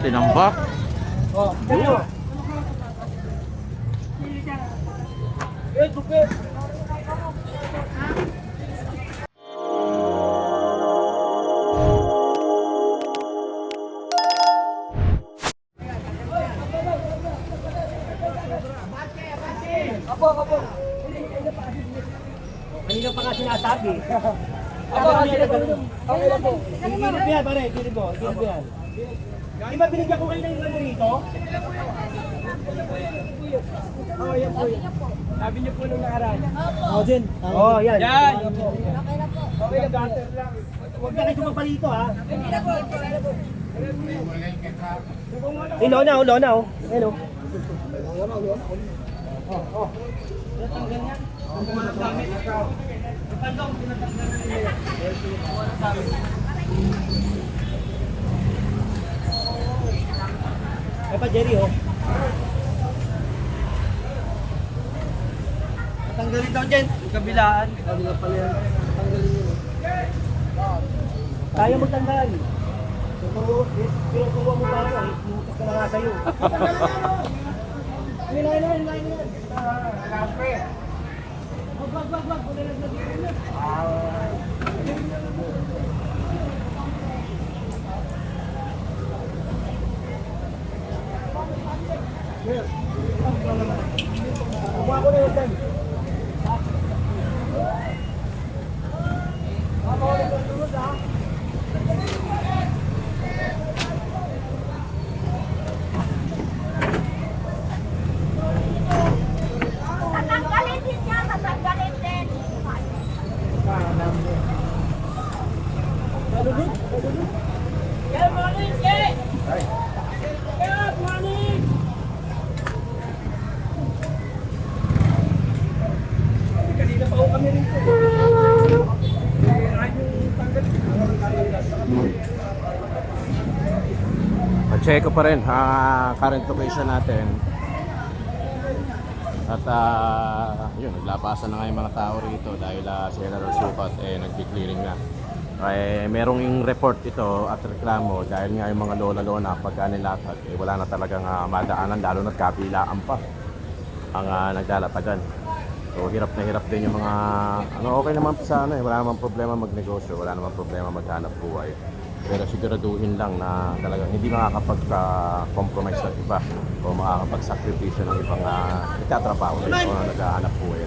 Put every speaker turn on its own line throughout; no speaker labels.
tinambak.
Oh. Eh, tupi. Apo, apo. Kanina pa nga sinasabi. Apo, kasi Okay lang po. Gilid yan, pare. Gilid mo. Gilid yan. Di ba binigyan ko kayo ng ano rito? Oo, yan po. Sabi niyo po nung nakaraan. Oo, din. Oo, yan. Yan. Okay na po. Huwag na kayo sumapalito, ha? Ilo na, ulo na, oh. Ayun, oh. Ay pa, Jerry, oh. Tanggalin daw dyan. Yung kabilaan. Kabila pala yan. Tanggalin nyo. Kaya mo tanggal. Tuturo, tinuturo mo ba ako? Inutos ka na nga sa'yo. Ano na, ano na, na, na. Wag, wag, wag, wag. Wala lang na Ah. Kuha ko na yun dyan.
Tatanggalin din niya, tatanggalin din. Good morning, Jay! Good morning!
Kanina pa ako kami rito.
Check ko pa rin ang current location natin. At ah, yun, naglabasan na nga yung mga tao rito dahil uh, si General Sukat eh nag-clearing na. Eh, merong yung report ito at reklamo dahil nga yung mga lola-lola pagka nilatag, eh, wala na talagang ah, madaanan lalo na't kabilaan pa ang uh, naglalatagan. So hirap na hirap din yung mga ano okay naman sa ano eh, wala namang problema magnegosyo, wala namang problema maghanap buhay. Pero siguraduhin lang na talagang hindi makakapag-compromise ng iba o makakapag-sakripisyo ng ibang uh, nagtatrabaho rin o naghahanap buhay.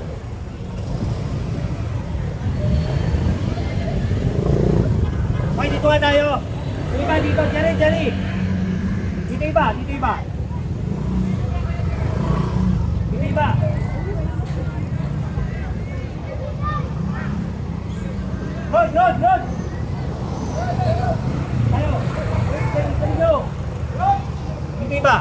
Okay, dito nga tayo. Dito ba, dito. Jerry, Jerry. Dito iba, dito iba. Dito iba. Rod, Rod. Tayo. Dito. Dito iba.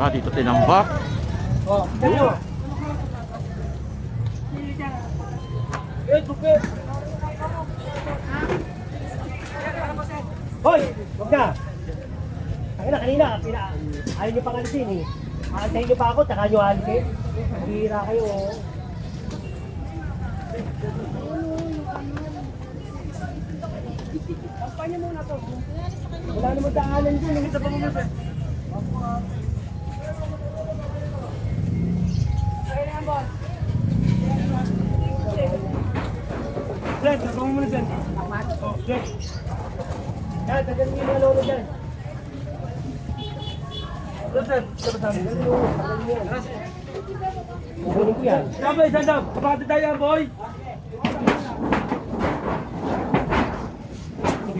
Ah, dito tinambak.
Oh, tayo. Eh, tupi. Hoy, wag na. Ang na, kanina, pina, ayaw niyo pang alisin eh. Aantayin niyo pa ako, tsaka niyo alisin. Hira kayo. oh. Kampanya muna to. Wala naman daanan dyan. Ito pa muna. Dyan, tapos mo muna dyan. Oh, dyan. Yan, tagal yung mga lolo dyan. Sabay, sandam. Kapatid tayo, boy.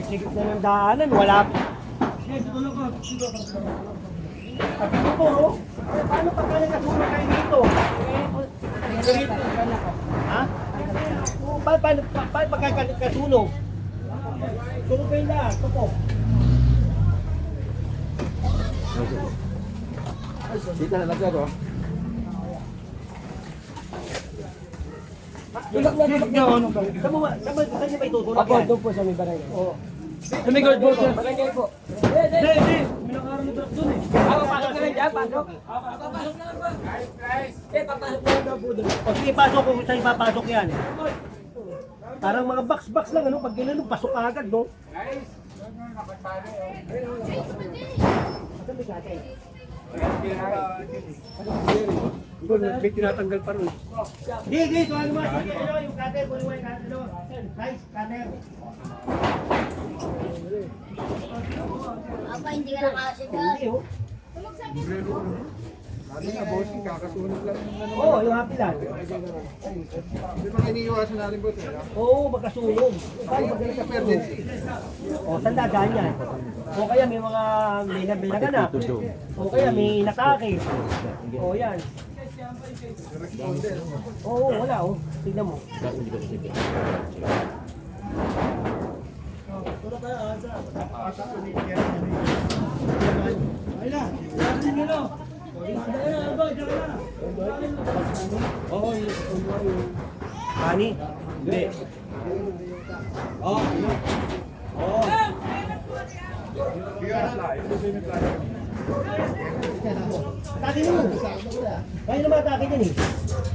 Sigit na ng daanan, wala. Ko. Sabi ko po, paano pagka nagkasunog kayo dito? Ha? Pa paano pa, pa, pagka nagkasunog? Sunog kayo na, tupo.
Dito na lang ako.
Tulak na, tulak na. Saan mo, saan mo, saan niyo ba itutulak
Ako,
yan?
doon po sa may barangay.
Oo.
Sa may guard po, sir. Barangay po.
Hindi, hindi. Minakaroon ng truck dun eh.
Ako, bakit ka rin
dyan, pasok. O sige, pasok kung saan ipapasok yan. Parang mga box-box lang, ano? Pag ginanong, pasok ka agad, no?
May tinatanggal pa rin.
Di, di, so ano mga sige, ano, yung cutter, kunin mo yung cutter, ano, nice, cutter.
Apa, hindi ka nakasigal.
Hindi, oh.
Sabi nga, bossing, kakasunog lang yung ano.
Oo, yung happy lang.
Di ba iniiwasan natin po ito?
Oo, magkasunog. Paano pag ganito?
Emergency.
O, sanda ganyan. O kaya may mga may nabinaganap. O kaya may inatake. O yan. Oo, wala oh. Tignan mo. Kani? Hindi. Atake mo. Kaya naman atake dyan eh.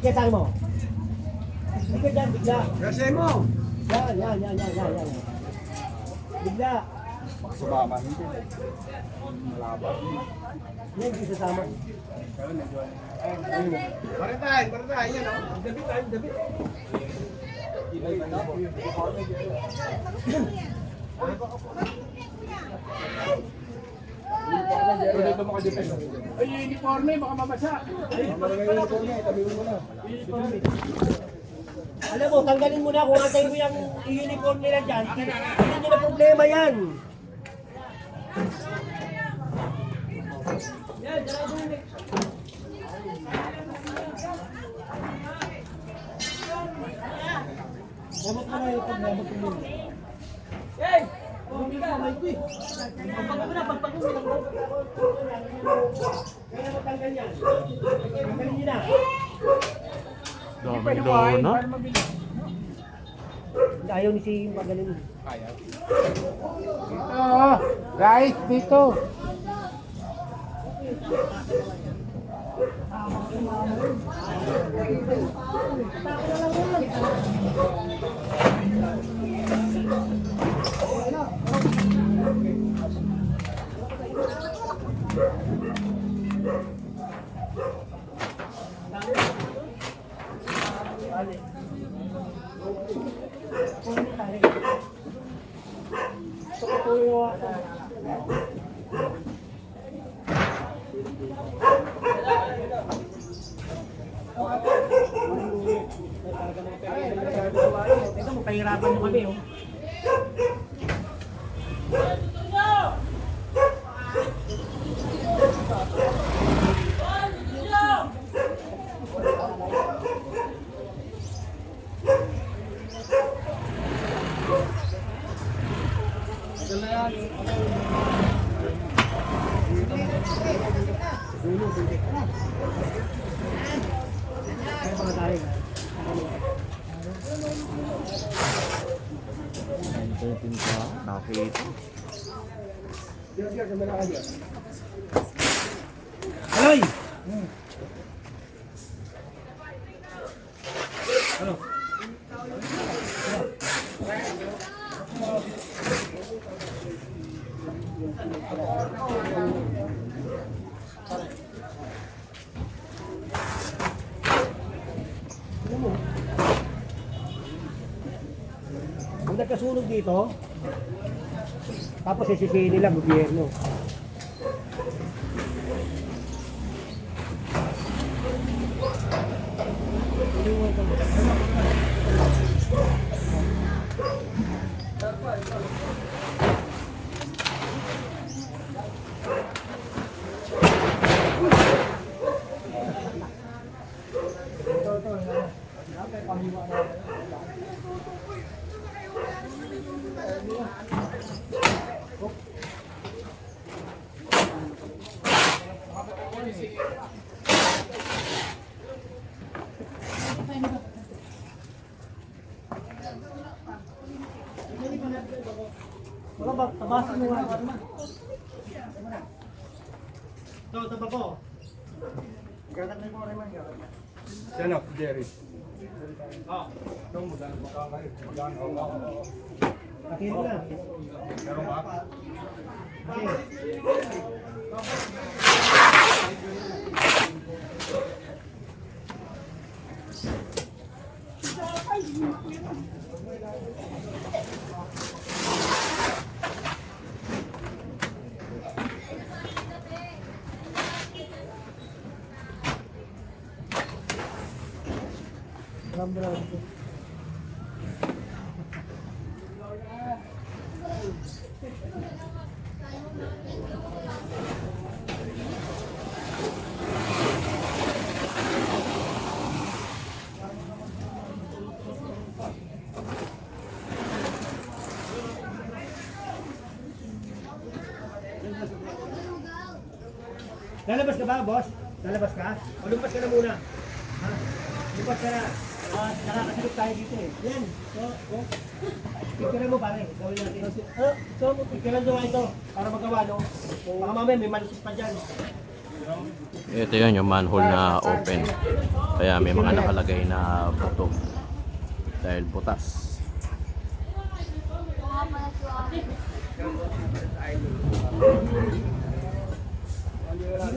Kaya atake mo. Bigla dyan, bigla.
Kasi mo!
Yan, yan, yan, yan, yan, yan. Bigla.
Sumama, hindi. Malaban.
Hindi sasama.
Maritay, maritay, yan o.
Dabi tayo, dabi.
Dito mo ka-defend. Ay, yung uniforme, baka mabasa. Ay, uniforme, tabi mo na.
Alam mo, tanggalin mo na kung antay mo yung uniform nila dyan. Hindi na problema yan. Dapat na yung problema ko muna. Hey! Hindi ka, may quick. Pagpag mo na, pagpag mo na. Kaya matanggal yan. Tanggalin nyo na.
Daming dono.
Ayaw ni si Magaling.
Dito, guys, dito.
Ito mo, pahirapan mo kami, oh. Kaya mga tayo.
Entertain ka. Nakita.
Aloy! Nagkasunog dito, tapos sisisihin nila gobyerno. Wala ba? Tabasin mo nga. Ito, pa po. Gagat na reman, gagat na.
Yan o, Jerry.
Oh,
Nung magkano magkano magkano
pakihin mo na.
Meron ba?
Alhamdulillah. Lalabas ka ba, boss? Lalabas ka? O lumpas ka na muna. Ha? Lumpas ka na. Ah, nakakasilip tayo dito eh. Yan. So, so. Picture mo pare. Gawin natin. Ah, so, picture lang doon ito. Para magawa, no? Baka mamaya may malusot pa dyan.
Ito yun yung manhole na open. Kaya may mga nakalagay na bato. Dahil butas.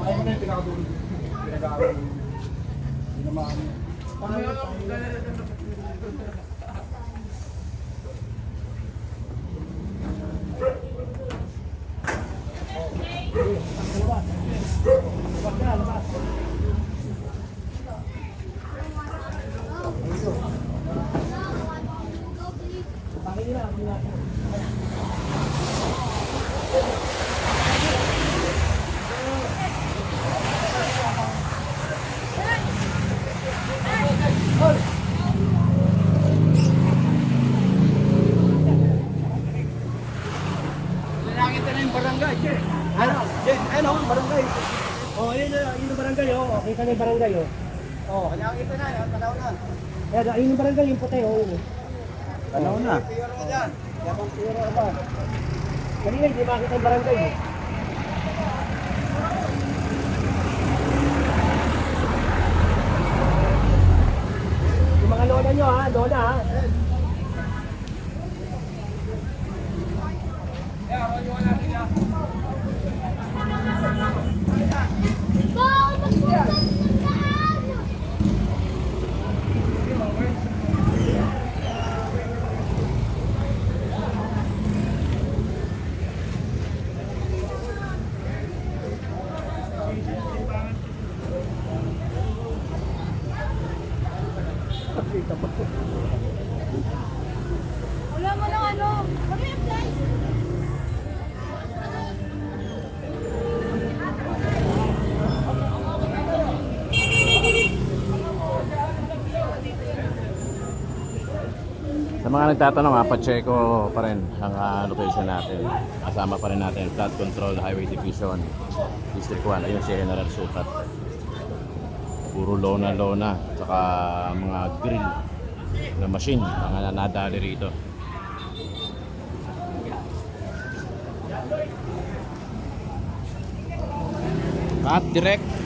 Buhay mo na yung pinakatulog. Pinag-aaral mo. Tinamaan mo.
Ano? Jen, ano? Barangay. Oh, ayun na, yun yung Kita na yung barangay, oh. Oh, kanya kita na, oh. Tanaw na. Ayan, ayun yung barangay, yung puti, oh. Yun, Tanaw na. Yapang piro ba? Kanina, hindi makita yung barangay, eh. Yung mga lola nyo, ha? Lola, ha?
Nagtatanong, ha, Pacheco pa rin ang ah, location natin. Kasama pa rin natin, Flood Control Highway Division, District 1. Ayun si General Sukat. Puro lona-lona, saka mga grill na machine, mga nadali rito. At direct